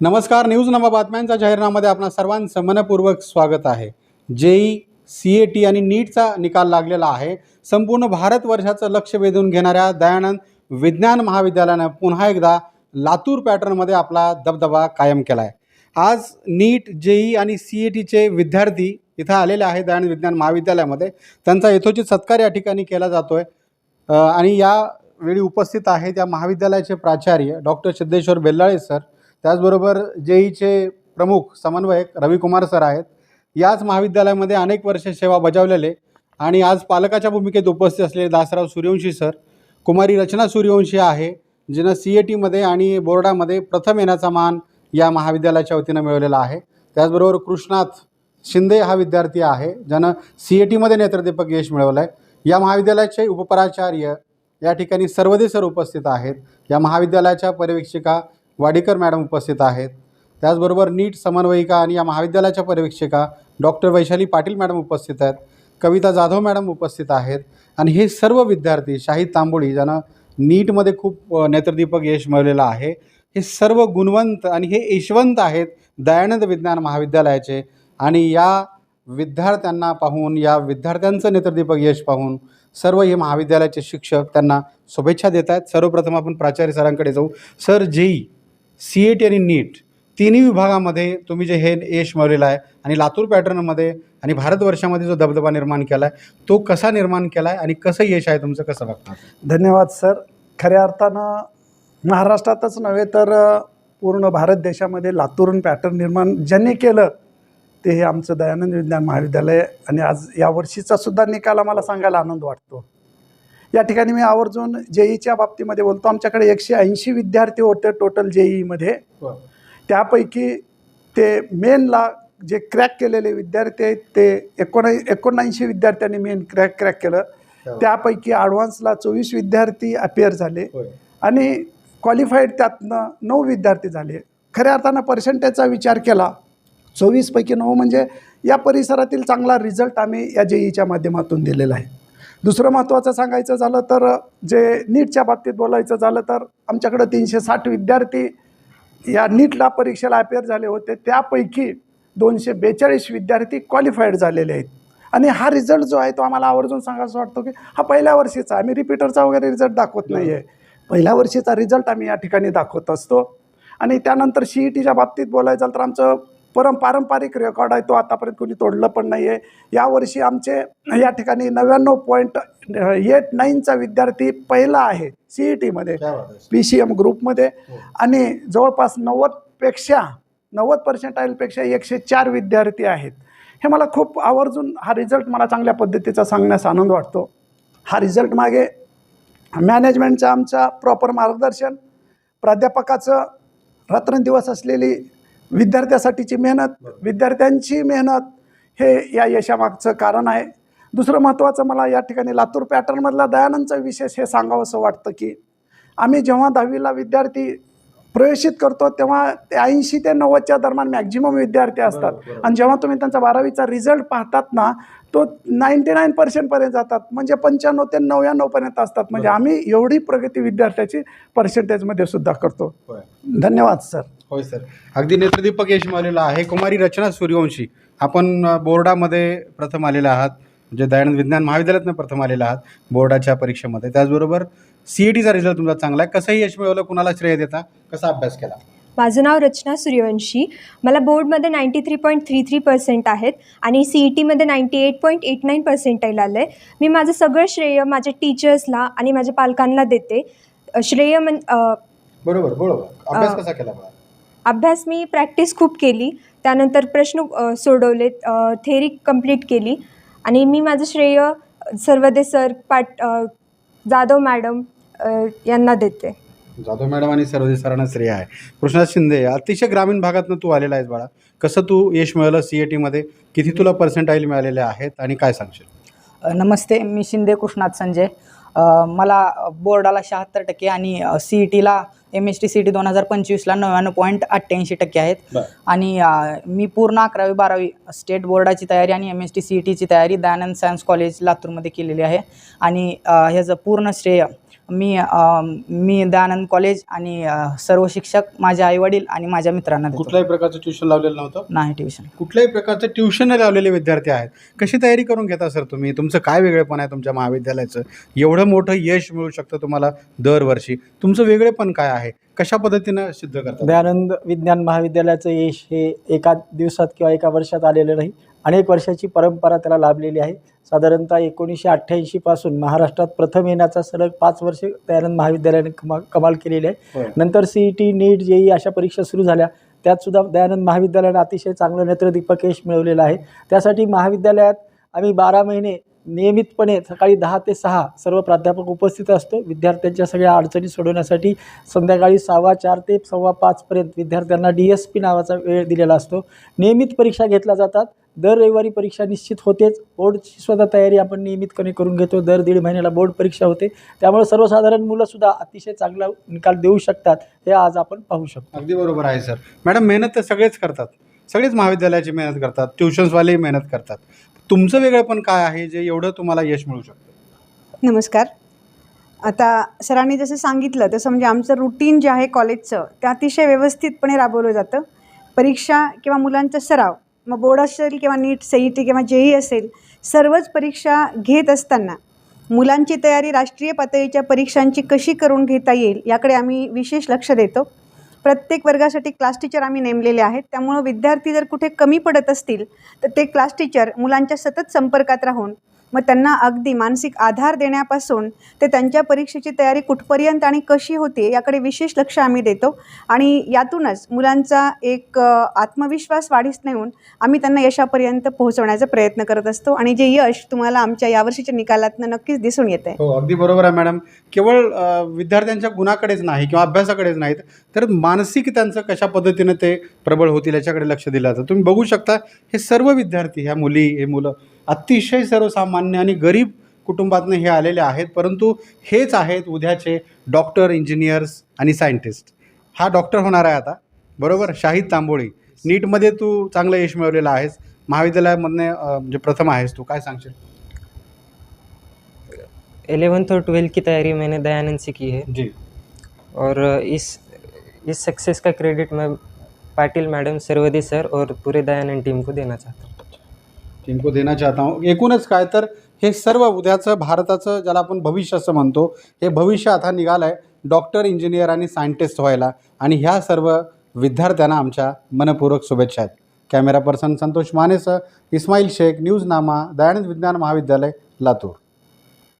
नमस्कार न्यूज नवा बातम्यांच्या जाहीरनामध्ये आपणा सर्वांचं मनपूर्वक स्वागत आहे. जेई सी ए टी आणि नीटचा निकाल लागलेला आहे. संपूर्ण भारतवर्षाचं लक्ष वेधून घेणाऱ्या दयानंद विज्ञान महाविद्यालयानं पुन्हा एकदा लातूर पॅटर्नमध्ये आपला दबदबा कायम केला आहे आज नीट जेई आणि सी ए टीचे विद्यार्थी इथं आलेले आहेत दयानंद विज्ञान महाविद्यालयामध्ये. त्यांचा यथोचित सत्कार या ठिकाणी केला जातो आहे आणि यावेळी उपस्थित आहेत या महाविद्यालयाचे प्राचार्य डॉक्टर सिद्धेश्वर बेल्लाळे सर. त्याचबरोबर जेईचे प्रमुख समन्वयक रविकुमार सर आहेत. याच महाविद्यालयामध्ये अनेक वर्षे सेवा बजावलेले आणि आज पालकाच्या भूमिकेत उपस्थित असलेले दासराव सूर्यवंशी सर कुमारी रचना सूर्यवंशी आहे जिनं सी ए टीमध्ये आणि बोर्डामध्ये प्रथम येण्याचा मान या महाविद्यालयाच्या वतीनं मिळवलेला आहे. त्याचबरोबर कृष्णात शिंदे हा विद्यार्थी आहे ज्यानं सी ए टीमध्ये नेत्रदीपक यश मिळवलं आहे या महाविद्यालयाचे उपप्राचार्य या ठिकाणी सर्वदे सर उपस्थित आहेत. या महाविद्यालयाच्या पर्यवेक्षिका वाडेकर मॅडम उपस्थित आहेत. त्याचबरोबर नीट समन्वयिका आणि या महाविद्यालयाच्या पर्यवेक्षिका डॉक्टर वैशाली पाटील मॅडम उपस्थित आहेत. कविता जाधव मॅडम उपस्थित आहेत. आणि हे सर्व विद्यार्थी शाहीद तांबोळी ज्यानं नीटमध्ये खूप नेत्रदीपक यश मिळवलेलं आहे हे सर्व गुणवंत आणि हे यशवंत आहेत दयानंद विज्ञान महाविद्यालयाचे. आणि या विद्यार्थ्यांना पाहून या विद्यार्थ्यांचं नेत्रदीपक यश पाहून सर्व हे महाविद्यालयाचे शिक्षक त्यांना शुभेच्छा देत आहेत. सर्वप्रथम आपण प्राचार्य सरांकडे जाऊ. Sir JEE C A T आणि नीट तिन्ही विभागामध्ये तुम्ही जे हे यश मिळवलेलं आहे आणि लातूर पॅटर्नमध्ये आणि भारतवर्षामध्ये जो दबदबा निर्माण केला आहे तो कसा निर्माण केला आहे आणि कसं यश आहे तुमचं कसं बघता? धन्यवाद सर. खऱ्या अर्थानं महाराष्ट्रातच नव्हे तर पूर्ण भारत देशामध्ये लातूरून पॅटर्न निर्माण ज्यांनी केलं ते हे आमचं दयानंद विज्ञान महाविद्यालय. आणि आज यावर्षीचा सुद्धा निकाल आम्हाला सांगायला आनंद वाटतो. या ठिकाणी मी आवर्जून जेईच्या बाबतीमध्ये बोलतो. आमच्याकडे एकशे ऐंशी विद्यार्थी होते टोटल जेईमध्ये. त्यापैकी ते मेनला जे क्रॅक केलेले विद्यार्थी आहेत ते एकोणऐ एकोणऐंशी विद्यार्थ्यांनी मेन क्रॅक क्रॅक केलं. त्यापैकी ॲडव्हान्सला चोवीस विद्यार्थी अपियर झाले. आणि क्वालिफाईड त्यातनं नऊ विद्यार्थी झाले. खऱ्या अर्थानं पर्सेंटेजचा विचार केला चोवीसपैकी नऊ म्हणजे या परिसरातील चांगला रिझल्ट आम्ही या जेईच्या माध्यमातून दिलेला आहे. दुसरं महत्त्वाचं सांगायचं झालं तर जे नीटच्या बाबतीत बोलायचं झालं तर आमच्याकडं तीनशे साठ विद्यार्थी या नीटला परीक्षेला अपेअर झाले होते. त्यापैकी दोनशे बेचाळीस विद्यार्थी क्वालिफाईड झालेले आहेत. आणि हा रिझल्ट जो आहे तो आम्हाला आवर्जून सांगायचं वाटतो की हा पहिल्या वर्षीचा आम्ही रिपीटरचा वगैरे रिझल्ट दाखवत नाही आहे पहिल्या वर्षीचा रिझल्ट आम्ही या ठिकाणी दाखवत असतो. आणि त्यानंतर सी ई टीच्या बाबतीत बोलायचं तर आमचं परम पारंपरिक रेकॉर्ड आहे. तो आतापर्यंत कोणी तोडलं पण नाही आहे यावर्षी आमचे या ठिकाणी नव्याण्णव पॉईंट एट नाईनचा विद्यार्थी पहिला आहे सी ई टीमध्ये पी सी एम ग्रुपमध्ये आणि जवळपास नव्वदपेक्षा नव्वद पर्सेंटाईलपेक्षा एकशे चार विद्यार्थी आहेत. हे मला खूप आवर्जून हा रिझल्ट मला चांगल्या पद्धतीचा सांगण्यास आनंद वाटतो. हा रिझल्ट मागे मॅनेजमेंटचं आमचा प्रॉपर मार्गदर्शन प्राध्यापकाचं रात्रंदिवस असलेली विद्यार्थ्यासाठीची मेहनत विद्यार्थ्यांची मेहनत हे या यशामागचं कारण आहे. दुसरं महत्त्वाचं मला या ठिकाणी लातूर पॅटर्नमधला दयानंदचं विशेष हे सांगावंसं वाटतं की आम्ही जेव्हा दहावीला विद्यार्थी प्रवेशित करतो तेव्हा ते ऐंशी ते नव्वदच्या दरम्यान मॅक्झिमम विद्यार्थी असतात. आणि जेव्हा तुम्ही त्यांचा बारावीचा रिझल्ट पाहतात ना तो नाईंटी नाईन पर्सेंटपर्यंत जातात. म्हणजे पंच्याण्णव ते नव्याण्णवपर्यंत असतात. म्हणजे आम्ही एवढी प्रगती विद्यार्थ्याची पर्सेंटेजमध्ये सुद्धा करतो. धन्यवाद सर. होय सर. अगदी नेत्रदीपक यश मिळालेलं आहे. कुमारी रचना सूर्यवंशी. आपण बोर्डामध्ये प्रथम आलेले आहात. म्हणजे दयानंद विज्ञान महाविद्यालयातनं प्रथम आलेले आहात बोर्डाच्या परीक्षेमध्ये. त्याचबरोबर सी ई टीचा रिझल्ट तुमचा चांगला आहे. कसंही यश मिळवलं? कुणाला श्रेय देता? कसा अभ्यास केला? माझं नाव रचना सूर्यवंशी. मला बोर्डमध्ये ninety three point three three percent आहेत आणि सी ई टीमध्ये ninety eight point eight nine percentile आलं आहे मी माझं सगळं श्रेय माझ्या टीचर्सला आणि माझ्या पालकांना देते. श्रेय म्हण बरोबर बरोबर. अभ्यास कसा केला अभ्यास मी प्रॅक्टिस खूप केली. त्यानंतर प्रश्न अ, सोडवलेत थेरी कंप्लीट केली. आणि मी माझं श्रेय सर्वदे सर पाट जाधव मॅडम यांना देते. जाधव मॅडम आणि सर्वजी सरांना श्रेय आहे. कृष्णा शिंदे अतिशय ग्रामीण भागातनं तू आलेला आहेस बाळा. कसं तू यश मिळवलं सी ए टीमध्ये किती तुला पर्सेंटाईल मिळालेले आहेत? आणि काय सांगशील? नमस्ते मी शिंदे कृष्णात संजय. मला बोर्डाला शहात्तर टक्के आणि सी ई टीला M S T C T दोन हजार पंचवीसला नव्याण्णव पॉईंट अठ्ठ्याऐंशी टक्के आहेत. आणि मी पूर्ण अकरावी बारावी स्टेट बोर्डाची तयारी आणि M S T C E टीची तयारी दयानंद सायन्स कॉलेज लातूरमध्ये केलेली आहे आणि ह्याचं पूर्ण श्रेय मी मी दयानंद कॉलेज आणि सर्व शिक्षक माझे आईवडील आणि माझ्या मित्रांना देतो. कुठल्याही प्रकारचं ट्युशन लावलेलं नव्हतं? नाही ट्युशन कुठल्याही प्रकारचं ट्युशन लावलेले विद्यार्थी आहेत. कशी तयारी करून घेता सर तुम्ही? तुमचं काय वेगळेपण आहे तुमच्या महाविद्यालयाचं? एवढं मोठं यश मिळू शकतं तुम्हाला दरवर्षी. तुमचं वेगळेपण काय आहे? कशा पद्धतीनं सिद्ध करता दयानंद विज्ञान महाविद्यालयाचं यश हे एका दिवसात किंवा एका वर्षात आलेलं नाही. अनेक वर्षाची परंपरा त्याला लाभलेली आहे. साधारणतः एकोणीसशे अठ्ठ्याऐंशीपासून महाराष्ट्रात प्रथम येण्याचा सलग पाच वर्षे दयानंद महाविद्यालयाने कमा कमाल केलेली आहे. नंतर C E T NEET JEE अशा परीक्षा सुरू झाल्या. त्यातसुद्धा दयानंद महाविद्यालयाने अतिशय चांगलं नेत्रदीपक यश मिळवलेलं आहे. त्यासाठी महाविद्यालयात आम्ही बारा महिने नियमितपणे सकाळी दहा ते सहा सर्व प्राध्यापक उपस्थित असतो. विद्यार्थ्यांच्या सगळ्या अडचणी सोडवण्यासाठी संध्याकाळी सव्वा चार ते सव्वा पाचपर्यंत विद्यार्थ्यांना डी एस पी नावाचा वेळ दिलेला असतो. नियमित परीक्षा घेतल्या जातात. दर रविवारी परीक्षा निश्चित होतेच. बोर्डची स्वतः तयारी आपण नियमितपणे करून घेतो. दर दीड महिन्याला बोर्ड परीक्षा होते. त्यामुळे सर्वसाधारण मुलंसुद्धा अतिशय चांगला निकाल देऊ शकतात. हे आज आपण पाहू शकतो. अगदी बरोबर आहे सर. मॅडम मेहनत तर सगळेच करतात. सगळेच महाविद्यालयाची मेहनत करतात. ट्युशन्सवालेही मेहनत करतात. तुमचं वेगळेपण काय आहे जे एवढं तुम्हाला यश मिळू शकतं? नमस्कार. आता सरांनी जसं सांगितलं तसं म्हणजे आमचं रुटीन जे आहे कॉलेजचं ते अतिशय व्यवस्थितपणे राबवलं जातं. परीक्षा किंवा मुलांचा सराव मग बोर्ड असेल किंवा नीट सी ई टी किंवा जेई असेल सर्वच परीक्षा घेत असताना मुलांची तयारी राष्ट्रीय पातळीच्या परीक्षांची कशी करून घेता येईल याकडे आम्ही विशेष लक्ष देतो. प्रत्येक वर्गासाठी क्लास टीचर आम्ही नेमलेले आहेत. त्यामुळं विद्यार्थी जर कुठे कमी पडत असतील तर ते क्लास टीचर मुलांच्या सतत संपर्कात राहून मग त्यांना अगदी मानसिक आधार देण्यापासून ते त्यांच्या परीक्षेची तयारी कुठपर्यंत आणि कशी होते याकडे विशेष लक्ष आम्ही देतो. आणि यातूनच मुलांचा एक आत्मविश्वास वाढीस नेऊन आम्ही त्यांना यशापर्यंत पोहोचवण्याचा प्रयत्न करत असतो. आणि जे यश तुम्हाला आमच्या यावर्षीच्या निकालातनं नक्कीच दिसून येत आहे हो अगदी बरोबर आहे मॅडम. केवळ विद्यार्थ्यांच्या गुणाकडेच नाही किंवा अभ्यासाकडेच नाहीत तर मानसिक त्यांचं कशा पद्धतीनं ते प्रबळ होतील याच्याकडे लक्ष दिलं जातं. तुम्ही बघू शकता हे सर्व विद्यार्थी ह्या मुली हे मुलं अतिशय सर्वसामान्य आणि गरीब कुटुंबातनं हे आलेले आहेत. परंतु हेच आहेत उद्याचे डॉक्टर इंजिनियर्स आणि सायंटिस्ट. हा डॉक्टर होणार आहे आता. बरोबर? शाहिद तांबोळी. नीटमध्ये तू चांगलं यश मिळवलेलं आहेस. महाविद्यालयामधनं म्हणजे प्रथम आहेस तू. काय सांगशील? एलेवंथ और ट्वेल्थ की तैयारी मैंने दयानंद से की है. जी. और इस इस सक्सेस का क्रेडिट मैं पाटिल मैडम सरवदी सर और पूरे दयानंद टीम को देना चाहता हूँ. टीमको देना चाहता हूँ एकूणच काय तर हे सर्व उद्याचं भारताचं ज्याला आपण भविष्य असं म्हणतो हे भविष्य आता निघालं आहे डॉक्टर इंजिनियर आणि सायंटिस्ट व्हायला. आणि ह्या सर्व विद्यार्थ्यांना आमच्या मनपूर्वक शुभेच्छा आहेत. कॅमेरा पर्सन संतोष मानेसह इस्माईल शेख न्यूज नामा दयानंद विज्ञान महाविद्यालय लातूर.